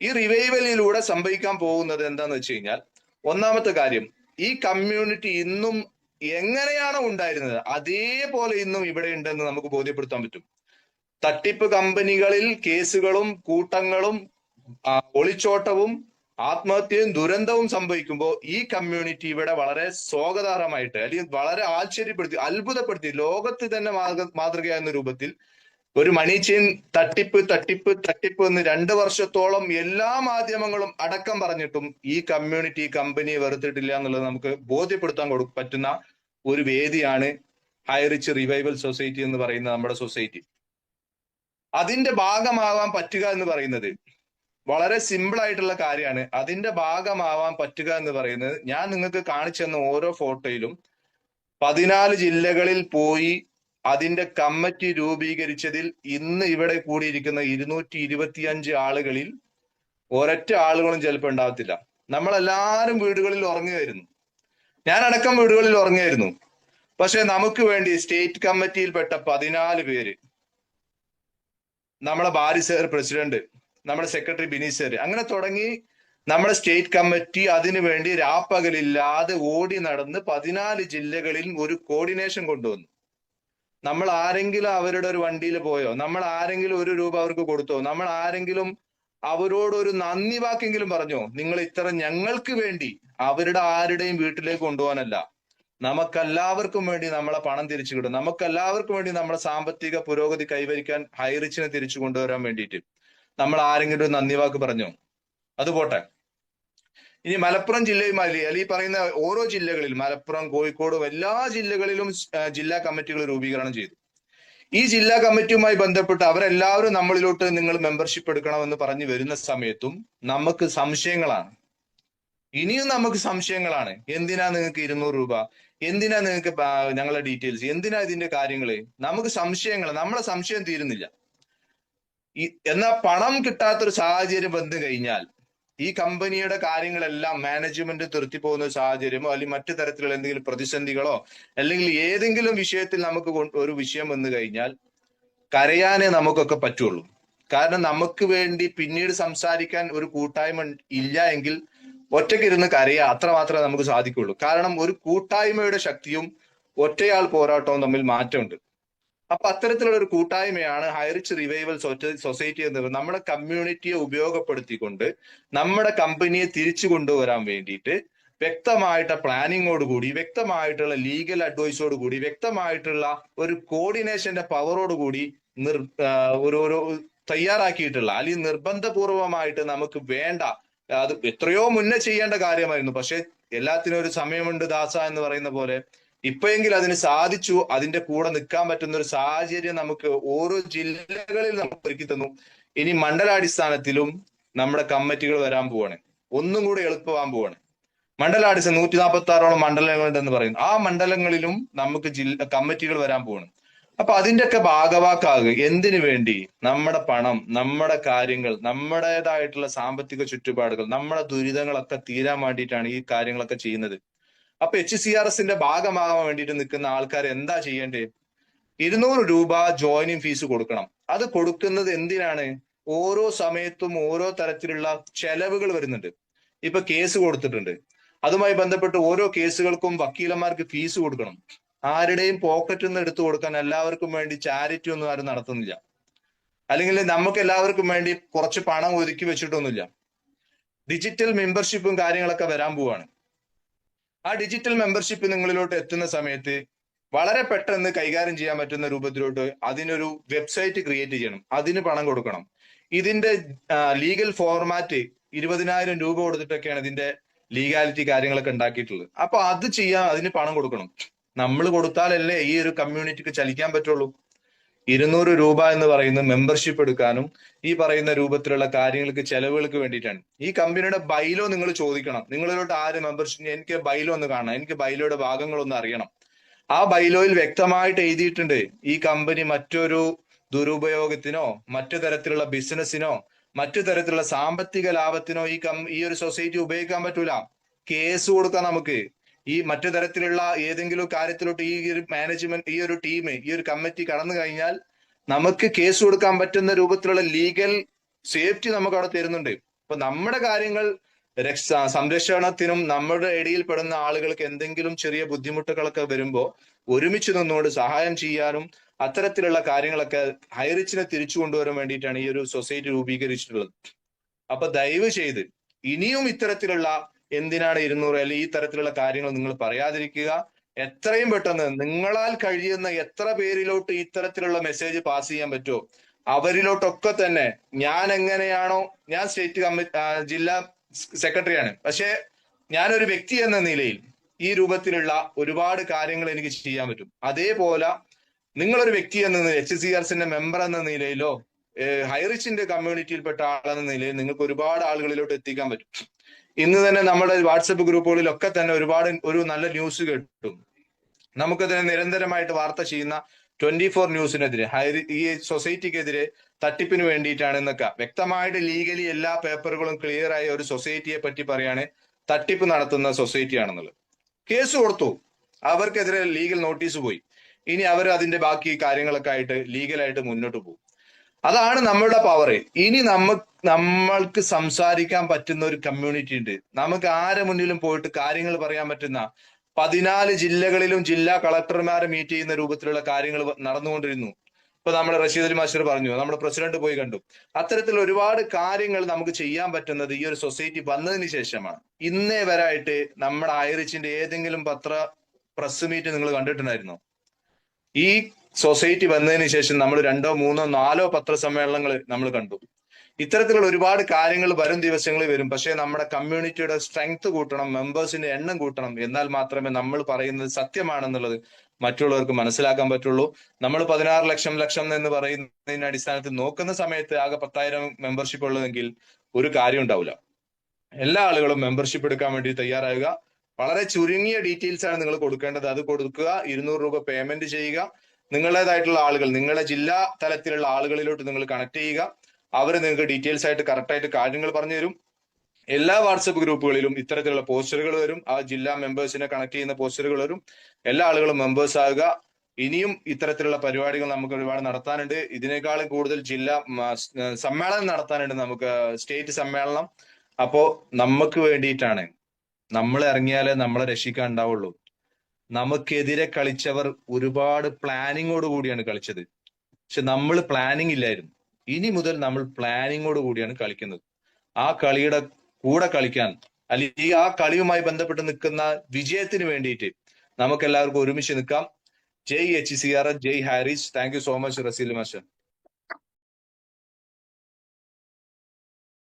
ഈ റിവൈവലിലൂടെ സംഭവിക്കാൻ പോകുന്നത് എന്താന്ന് വെച്ച് കഴിഞ്ഞാൽ ഒന്നാമത്തെ കാര്യം ഈ കമ്മ്യൂണിറ്റി ഇന്നും എങ്ങനെയാണോ ഉണ്ടായിരുന്നത് അതേപോലെ ഇന്നും ഇവിടെ ഉണ്ടെന്ന് നമുക്ക് ബോധ്യപ്പെടുത്താൻ പറ്റും. തട്ടിപ്പ് കമ്പനികളിൽ കേസുകളും കൂട്ടങ്ങളും ഒളിച്ചോട്ടവും ആത്മഹത്യയും ദുരന്തവും സംഭവിക്കുമ്പോൾ ഈ കമ്മ്യൂണിറ്റി ഇവിടെ വളരെ സ്വാഗതാർഹമായിട്ട് അല്ലെങ്കിൽ വളരെ ആശ്ചര്യപ്പെടുത്തി അത്ഭുതപ്പെടുത്തി ലോകത്ത് തന്നെ മാതൃകയാകുന്ന രൂപത്തിൽ ഒരു മണി തട്ടിപ്പ് തട്ടിപ്പ് തട്ടിപ്പ് എന്ന് രണ്ട് വർഷത്തോളം എല്ലാ മാധ്യമങ്ങളും അടക്കം പറഞ്ഞിട്ടും ഈ കമ്മ്യൂണിറ്റി കമ്പനിയെ വെറുത്തിട്ടില്ല എന്നുള്ളത് നമുക്ക് ബോധ്യപ്പെടുത്താൻ പറ്റുന്ന ഒരു വേദിയാണ് ഹൈറിച്ച് റിവൈവൽ സൊസൈറ്റി എന്ന് പറയുന്ന നമ്മുടെ സൊസൈറ്റി അതിന്റെ ഭാഗമാവാൻ പറ്റുക എന്ന് പറയുന്നത് വളരെ സിമ്പിൾ ആയിട്ടുള്ള കാര്യമാണ്. അതിന്റെ ഭാഗമാവാൻ പറ്റുക എന്ന് പറയുന്നത് ഞാൻ നിങ്ങൾക്ക് കാണിച്ചു തന്ന ഓരോ ഫോട്ടോയിലും പതിനാല് ജില്ലകളിൽ പോയി അതിന്റെ കമ്മിറ്റി രൂപീകരിച്ചതിൽ ഇന്ന് ഇവിടെ കൂടിയിരിക്കുന്ന ഇരുന്നൂറ്റി ഇരുപത്തിയഞ്ച് ആളുകളിൽ ഒരൊറ്റ ആളുകളും ചിലപ്പോൾ ഉണ്ടാകത്തില്ല നമ്മളെല്ലാരും വീടുകളിൽ ഉറങ്ങുകയായിരുന്നു. ഞാൻ അടക്കം വീടുകളിൽ ഉറങ്ങുകയായിരുന്നു. പക്ഷെ നമുക്ക് വേണ്ടി സ്റ്റേറ്റ് കമ്മിറ്റിയിൽപ്പെട്ട പതിനാല് പേര് നമ്മളെ ബാരി സർ പ്രസിഡന്റ് നമ്മുടെ സെക്രട്ടറി ബിനി സർ അങ്ങനെ തുടങ്ങി നമ്മുടെ സ്റ്റേറ്റ് കമ്മിറ്റി അതിനുവേണ്ടി രാപ്പകലില്ലാതെ ഓടി നടന്ന് പതിനാല് ജില്ലകളിൽ ഒരു കോർഡിനേഷൻ കൊണ്ടുവന്നു. നമ്മൾ ആരെങ്കിലും അവരുടെ ഒരു വണ്ടിയിൽ പോയോ? നമ്മൾ ആരെങ്കിലും ഒരു രൂപ അവർക്ക് കൊടുത്തോ? നമ്മൾ ആരെങ്കിലും അവരോട് ഒരു നന്ദി വാക്കെങ്കിലും പറഞ്ഞോ? നിങ്ങൾ ഇത്ര ഞങ്ങൾക്ക് വേണ്ടി അവരുടെ ആരുടെയും വീട്ടിലേക്ക് കൊണ്ടുപോകാനല്ല. നമുക്കെല്ലാവർക്കും വേണ്ടി നമ്മളെ പണം തിരിച്ചു കിട്ടും. നമുക്കെല്ലാവർക്കും വേണ്ടി നമ്മളെ സാമ്പത്തിക പുരോഗതി കൈവരിക്കാൻ ഹൈറിച്ചിനെ തിരിച്ചു കൊണ്ടുവരാൻ വേണ്ടിയിട്ട് നമ്മൾ ആരെങ്കിലും ഒരു നന്ദി വാക്ക് പറഞ്ഞോ? അത് പോട്ടെ. ഇനി മലപ്പുറം ജില്ലയുമായി അല്ലെങ്കിൽ പറയുന്ന ഓരോ ജില്ലകളിൽ മലപ്പുറം കോഴിക്കോടും എല്ലാ ജില്ലകളിലും ജില്ലാ കമ്മിറ്റികൾ രൂപീകരണം ചെയ്തു. ഈ ജില്ലാ കമ്മിറ്റിയുമായി ബന്ധപ്പെട്ട് അവരെല്ലാവരും നമ്മളിലോട്ട് നിങ്ങൾ മെമ്പർഷിപ്പ് എടുക്കണമെന്ന് പറഞ്ഞു വരുന്ന സമയത്തും നമുക്ക് സംശയങ്ങളാണ്. ഇനിയും നമുക്ക് സംശയങ്ങളാണ്. എന്തിനാ നിങ്ങൾക്ക് ഇരുന്നൂറ് രൂപ? എന്തിനാ നിങ്ങൾക്ക് ഞങ്ങളുടെ ഡീറ്റെയിൽസ് എന്തിനാ ഇതിന്റെ കാര്യങ്ങൾ നമുക്ക് സംശയങ്ങൾ നമ്മളെ സംശയം തീരുന്നില്ല. എന്നാ പണം കിട്ടാത്തൊരു സാഹചര്യം വന്നു കഴിഞ്ഞാൽ ഈ കമ്പനിയുടെ കാര്യങ്ങളെല്ലാം മാനേജ്മെന്റ് നിർത്തി പോകുന്ന സാഹചര്യമോ അല്ലെങ്കിൽ മറ്റു തരത്തിലുള്ള എന്തെങ്കിലും പ്രതിസന്ധികളോ അല്ലെങ്കിൽ ഏതെങ്കിലും വിഷയത്തിൽ നമുക്ക് ഒരു വിഷയം വന്നു കഴിഞ്ഞാൽ കരയാനേ നമുക്കൊക്കെ പറ്റുള്ളൂ. കാരണം നമുക്ക് വേണ്ടി പിന്നീട് സംസാരിക്കാൻ ഒരു കൂട്ടായ്മ ഇല്ല എങ്കിൽ ഒറ്റയ്ക്കിരുന്ന് കരയുക അത്ര മാത്രമേ നമുക്ക് സാധിക്കുള്ളൂ. കാരണം ഒരു കൂട്ടായ്മയുടെ ശക്തിയും ഒറ്റയാൾ പോരാട്ടവും തമ്മിൽ മാറ്റമുണ്ട്. അപ്പൊ അത്തരത്തിലുള്ള ഒരു കൂട്ടായ്മയാണ് ഹൈറിച്ച് റിവൈവൽ സൊസൈറ്റി എന്ന് പറയുന്നത്. നമ്മുടെ കമ്മ്യൂണിറ്റിയെ ഉപയോഗപ്പെടുത്തിക്കൊണ്ട് നമ്മുടെ കമ്പനിയെ തിരിച്ചു കൊണ്ടുവരാൻ വേണ്ടിയിട്ട് വ്യക്തമായിട്ട് പ്ലാനിങ്ങോട് കൂടി വ്യക്തമായിട്ടുള്ള ലീഗൽ അഡ്വൈസോട് കൂടി വ്യക്തമായിട്ടുള്ള ഒരു കോർഡിനേഷന്റെ പവറോട് കൂടി നിർ ഒരു ഒരു തയ്യാറാക്കിയിട്ടുള്ള അല്ലെങ്കിൽ നിർബന്ധപൂർവമായിട്ട് നമുക്ക് വേണ്ട അത് എത്രയോ മുന്നേ ചെയ്യേണ്ട കാര്യമായിരുന്നു. പക്ഷെ എല്ലാത്തിനും ഒരു സമയമുണ്ട് ദാസ എന്ന് പറയുന്ന പോലെ ഇപ്പോഴെങ്കിലും അതിന് സാധിച്ചു അതിന്റെ കൂടെ നിൽക്കാൻ പറ്റുന്ന ഒരു സാഹചര്യം നമുക്ക് ഓരോ ജില്ലകളിൽ നമുക്ക് ഒരുക്കി തന്നു. ഇനി മണ്ഡലാടിസ്ഥാനത്തിലും നമ്മുടെ കമ്മിറ്റികൾ വരാൻ പോവാണ്. ഒന്നും കൂടി എളുപ്പമാകാൻ പോവാണ്. മണ്ഡലാടിസ്ഥാനം നൂറ്റി നാൽപ്പത്തി ആറോളം മണ്ഡലങ്ങളുണ്ടെന്ന് പറയുന്നു. ആ മണ്ഡലങ്ങളിലും നമുക്ക് ജില്ല കമ്മിറ്റികൾ വരാൻ പോവാണ്. അപ്പൊ അതിന്റെയൊക്കെ ഭാഗവാക്കാകുക. എന്തിനു വേണ്ടി? നമ്മുടെ പണം നമ്മുടെ കാര്യങ്ങൾ നമ്മുടേതായിട്ടുള്ള സാമ്പത്തിക ചുറ്റുപാടുകൾ നമ്മുടെ ദുരിതങ്ങളൊക്കെ തീരാൻ വേണ്ടിയിട്ടാണ് ഈ കാര്യങ്ങളൊക്കെ ചെയ്യുന്നത്. അപ്പൊ എച്ച് സി ആർ എസിന്റെ ഭാഗമാകാൻ വേണ്ടിയിട്ട് നിൽക്കുന്ന ആൾക്കാർ എന്താ ചെയ്യേണ്ടത്? ഇരുന്നൂറ് രൂപ ജോയിനിങ് ഫീസ് കൊടുക്കണം. അത് കൊടുക്കുന്നത് എന്തിനാണ്? ഓരോ സമയത്തും ഓരോ തരത്തിലുള്ള ചെലവുകൾ വരുന്നുണ്ട്. ഇപ്പൊ കേസ് കൊടുത്തിട്ടുണ്ട്. അതുമായി ബന്ധപ്പെട്ട് ഓരോ കേസുകൾക്കും വക്കീലന്മാർക്ക് ഫീസ് കൊടുക്കണം. ആരുടെയും പോക്കറ്റിൽ നിന്ന് എടുത്തു കൊടുക്കാൻ എല്ലാവർക്കും വേണ്ടി ചാരിറ്റി ഒന്നും ആരും നടത്തുന്നില്ല. അല്ലെങ്കിൽ നമുക്ക് എല്ലാവർക്കും വേണ്ടി കുറച്ച് പണം ഒതുക്കി വെച്ചിട്ടൊന്നുമില്ല. ഡിജിറ്റൽ മെമ്പർഷിപ്പും കാര്യങ്ങളൊക്കെ വരാൻ പോവാണ്. ആ ഡിജിറ്റൽ മെമ്പർഷിപ്പ് നിങ്ങളിലോട്ട് എത്തുന്ന സമയത്ത് വളരെ പെട്ടെന്ന് കൈകാര്യം ചെയ്യാൻ പറ്റുന്ന രൂപത്തിലോട്ട് അതിനൊരു വെബ്സൈറ്റ് ക്രിയേറ്റ് ചെയ്യണം. അതിന് പണം കൊടുക്കണം. ഇതിന്റെ ലീഗൽ ഫോർമാറ്റ് ഇരുപതിനായിരം രൂപ കൊടുത്തിട്ടൊക്കെയാണ് ഇതിന്റെ ലീഗാലിറ്റി കാര്യങ്ങളൊക്കെ ഉണ്ടാക്കിയിട്ടുള്ളത്. അപ്പൊ അത് ചെയ്യാൻ അതിന് പണം കൊടുക്കണം. നമ്മൾ കൊടുത്താലല്ലേ ഈ ഒരു കമ്മ്യൂണിറ്റിക്ക് ചലിക്കാൻ പറ്റുള്ളൂ. ഇരുന്നൂറ് രൂപ എന്ന് പറയുന്ന മെമ്പർഷിപ്പ് എടുക്കാനും ഈ പറയുന്ന രൂപത്തിലുള്ള കാര്യങ്ങൾക്ക് ചെലവുകൾക്ക് വേണ്ടിയിട്ടാണ്. ഈ കമ്പനിയുടെ ബൈലോ നിങ്ങൾ ചോദിക്കണം. നിങ്ങളിലോട്ട് ആര് മെമ്പർഷിപ്പ് എനിക്ക് ബൈലോ ഒന്ന് കാണണം. എനിക്ക് ബൈലോയുടെ ഭാഗങ്ങളൊന്ന് അറിയണം. ആ ബൈലോയിൽ വ്യക്തമായിട്ട് എഴുതിയിട്ടുണ്ട്. ഈ കമ്പനി മറ്റൊരു ദുരുപയോഗത്തിനോ മറ്റു തരത്തിലുള്ള ബിസിനസ്സിനോ മറ്റു തരത്തിലുള്ള സാമ്പത്തിക ലാഭത്തിനോ ഈ കം ഈ ഒരു സൊസൈറ്റി ഉപയോഗിക്കാൻ പറ്റൂല. കേസ് കൊടുക്കാം നമുക്ക്. ഈ മറ്റു തരത്തിലുള്ള ഏതെങ്കിലും കാര്യത്തിലോട്ട് ഈ ഒരു മാനേജ്മെന്റ് ഈ ഒരു ടീം ഈ ഒരു കമ്മിറ്റി കടന്നു കഴിഞ്ഞാൽ നമുക്ക് കേസ് കൊടുക്കാൻ പറ്റുന്ന രൂപത്തിലുള്ള ലീഗൽ സേഫ്റ്റി നമുക്ക് അവിടെ തരുന്നുണ്ട്. അപ്പൊ നമ്മുടെ കാര്യങ്ങൾ രക്ഷ സംരക്ഷണത്തിനും നമ്മുടെ ഇടയിൽ പെടുന്ന ആളുകൾക്ക് എന്തെങ്കിലും ചെറിയ ബുദ്ധിമുട്ടുകളൊക്കെ വരുമ്പോൾ ഒരുമിച്ച് നിന്നുകൊണ്ട് സഹായം ചെയ്യാനും അത്തരത്തിലുള്ള കാര്യങ്ങളൊക്കെ ഹൈറിച്ചിനെ തിരിച്ചു കൊണ്ടുവരാൻ വേണ്ടിയിട്ടാണ് ഈ ഒരു സൊസൈറ്റി രൂപീകരിച്ചിട്ടുള്ളത്. അപ്പൊ ദയവ് ചെയ്ത് ഇനിയും ഇത്തരത്തിലുള്ള എന്തിനാണ് ഇരുന്നൂറ് അല്ലെങ്കിൽ ഈ തരത്തിലുള്ള കാര്യങ്ങൾ നിങ്ങൾ പറയാതിരിക്കുക? എത്രയും പെട്ടെന്ന് നിങ്ങളാൽ കഴിയുന്ന എത്ര പേരിലോട്ട് ഇത്തരത്തിലുള്ള മെസ്സേജ് പാസ് ചെയ്യാൻ പറ്റുമോ? അവരിലോട്ടൊക്കെ തന്നെ. ഞാൻ എങ്ങനെയാണോ ഞാൻ സ്റ്റേറ്റ് കമ്മിറ്റി ജില്ലാ സെക്രട്ടറിയാണ് പക്ഷെ ഞാനൊരു വ്യക്തി എന്ന നിലയിൽ ഈ രൂപത്തിലുള്ള ഒരുപാട് കാര്യങ്ങൾ എനിക്ക് ചെയ്യാൻ പറ്റും. അതേപോലെ നിങ്ങളൊരു വ്യക്തി എന്ന എച്ച് സി ആർ സിന്റെ മെമ്പർ എന്ന നിലയിലോ ഹൈറിച്ചിന്റെ കമ്മ്യൂണിറ്റിയിൽപ്പെട്ട ആളെന്ന നിലയിൽ നിങ്ങൾക്ക് ഒരുപാട് ആളുകളിലോട്ട് എത്തിക്കാൻ പറ്റും. ഇന്ന് തന്നെ നമ്മുടെ വാട്സപ്പ് ഗ്രൂപ്പുകളിലൊക്കെ തന്നെ ഒരുപാട് ഒരു നല്ല ന്യൂസ് കേട്ടു. നമുക്കതിനെ നിരന്തരമായിട്ട് വാർത്ത ചെയ്യുന്ന ട്വന്റി ഫോർ ന്യൂസിനെതിരെ ഈ സൊസൈറ്റിക്കെതിരെ തട്ടിപ്പിന് വേണ്ടിയിട്ടാണ് എന്നൊക്കെ. വ്യക്തമായിട്ട് ലീഗലി എല്ലാ പേപ്പറുകളും ക്ലിയർ ആയ ഒരു സൊസൈറ്റിയെ പറ്റി പറയാണ് തട്ടിപ്പ് നടത്തുന്ന സൊസൈറ്റി ആണെന്നുള്ളത്. കേസ് കൊടുത്തു. അവർക്കെതിരെ ലീഗൽ നോട്ടീസ് പോയി. ഇനി അവർ അതിന്റെ ബാക്കി കാര്യങ്ങളൊക്കെ ആയിട്ട് ലീഗലായിട്ട് മുന്നോട്ട് പോകും. അതാണ് നമ്മളുടെ പവർ ഇനി നമ്മ നമ്മൾക്ക് സംസാരിക്കാൻ പറ്റുന്ന ഒരു കമ്മ്യൂണിറ്റി ഉണ്ട്. നമുക്ക് ആരെ മുന്നിലും പോയിട്ട് കാര്യങ്ങൾ പറയാൻ പറ്റുന്ന പതിനാല് ജില്ലകളിലും ജില്ലാ കളക്ടർമാരെ മീറ്റ് ചെയ്യുന്ന രൂപത്തിലുള്ള കാര്യങ്ങൾ നടന്നുകൊണ്ടിരുന്നു. ഇപ്പൊ നമ്മുടെ റഷീദ് അലി മാസ്റ്റർ പറഞ്ഞു നമ്മുടെ പ്രസിഡന്റ് പോയി കണ്ടു. അത്തരത്തിൽ ഒരുപാട് കാര്യങ്ങൾ നമുക്ക് ചെയ്യാൻ പറ്റുന്നത് ഈ ഒരു സൊസൈറ്റി വന്നതിന് ശേഷമാണ്. ഇന്നേ വരായിട്ട് നമ്മുടെ ഐറിച്ചിന്റെ ഏതെങ്കിലും പത്ര പ്രസ് മീറ്റ് നിങ്ങൾ കണ്ടിട്ടുണ്ടായിരുന്നോ? ഈ സൊസൈറ്റി വന്നതിന് ശേഷം നമ്മൾ രണ്ടോ മൂന്നോ നാലോ പത്രസമ്മേളനങ്ങൾ നമ്മൾ കണ്ടു. ഇത്തരത്തിലുള്ള ഒരുപാട് കാര്യങ്ങൾ വരും ദിവസങ്ങളിൽ വരും. പക്ഷേ നമ്മുടെ കമ്മ്യൂണിറ്റിയുടെ സ്ട്രെങ്ത് കൂട്ടണം മെമ്പേഴ്സിന്റെ എണ്ണം കൂട്ടണം. എന്നാൽ മാത്രമേ നമ്മൾ പറയുന്നത് സത്യമാണെന്നുള്ളത് മറ്റുള്ളവർക്ക് മനസ്സിലാക്കാൻ പറ്റുള്ളൂ. നമ്മൾ പതിനാറ് ലക്ഷം ലക്ഷം എന്ന് പറയുന്നതിന്റെ അടിസ്ഥാനത്തിൽ നോക്കുന്ന സമയത്ത് ആകെ പത്തായിരം മെമ്പർഷിപ്പ് ഉള്ളതെങ്കിൽ ഒരു കാര്യം ഉണ്ടാവില്ല. എല്ലാ ആളുകളും മെമ്പർഷിപ്പ് എടുക്കാൻ വേണ്ടി തയ്യാറാവുക. വളരെ ചുരുങ്ങിയ ഡീറ്റെയിൽസ് ആണ് നിങ്ങൾ കൊടുക്കേണ്ടത്. അത് കൊടുക്കുക. ഇരുന്നൂറ് രൂപ പേയ്മെന്റ് ചെയ്യുക. നിങ്ങളുടേതായിട്ടുള്ള ആളുകൾ നിങ്ങളുടെ ജില്ലാ തലത്തിലുള്ള ആളുകളിലോട്ട് നിങ്ങൾ കണക്ട് ചെയ്യുക. അവർ നിങ്ങൾക്ക് ഡീറ്റെയിൽസ് ആയിട്ട് കറക്റ്റ് ആയിട്ട് കാര്യങ്ങൾ പറഞ്ഞു തരും. എല്ലാ വാട്സപ്പ് ഗ്രൂപ്പുകളിലും ഇത്തരത്തിലുള്ള പോസ്റ്ററുകൾ വരും. ആ ജില്ലാ മെമ്പേഴ്സിനെ കണക്ട് ചെയ്യുന്ന പോസ്റ്ററുകൾ വരും. എല്ലാ ആളുകളും മെമ്പേഴ്സ് ആകുക. ഇനിയും ഇത്തരത്തിലുള്ള പരിപാടികൾ നമുക്ക് ഒരുപാട് നടത്താനുണ്ട്. ഇതിനേക്കാളും കൂടുതൽ ജില്ലാ സമ്മേളനം നടത്താനുണ്ട് നമുക്ക് സ്റ്റേറ്റ് സമ്മേളനം. അപ്പോ നമുക്ക് വേണ്ടിയിട്ടാണ്. നമ്മൾ ഇറങ്ങിയാലേ നമ്മളെ രക്ഷിക്കാൻ ഉണ്ടാവുള്ളൂ. നമുക്കെതിരെ കളിച്ചവർ ഒരുപാട് പ്ലാനിങ്ങോട് കൂടിയാണ് കളിച്ചത്. പക്ഷെ നമ്മൾ പ്ലാനിങ് ഇല്ലായിരുന്നു. ഇനി മുതൽ നമ്മൾ പ്ലാനിങ്ങോട് കൂടിയാണ് കളിക്കുന്നത്. ആ കളിയുടെ കൂടെ കളിക്കാൻ അല്ലെങ്കിൽ ആ കളിയുമായി ബന്ധപ്പെട്ട് നിൽക്കുന്ന വിജയത്തിന് വേണ്ടിയിട്ട് നമുക്ക് എല്ലാവർക്കും ഒരുമിച്ച് നിൽക്കാം. ജയ് H C R Jai Haris thank you so much Raseel master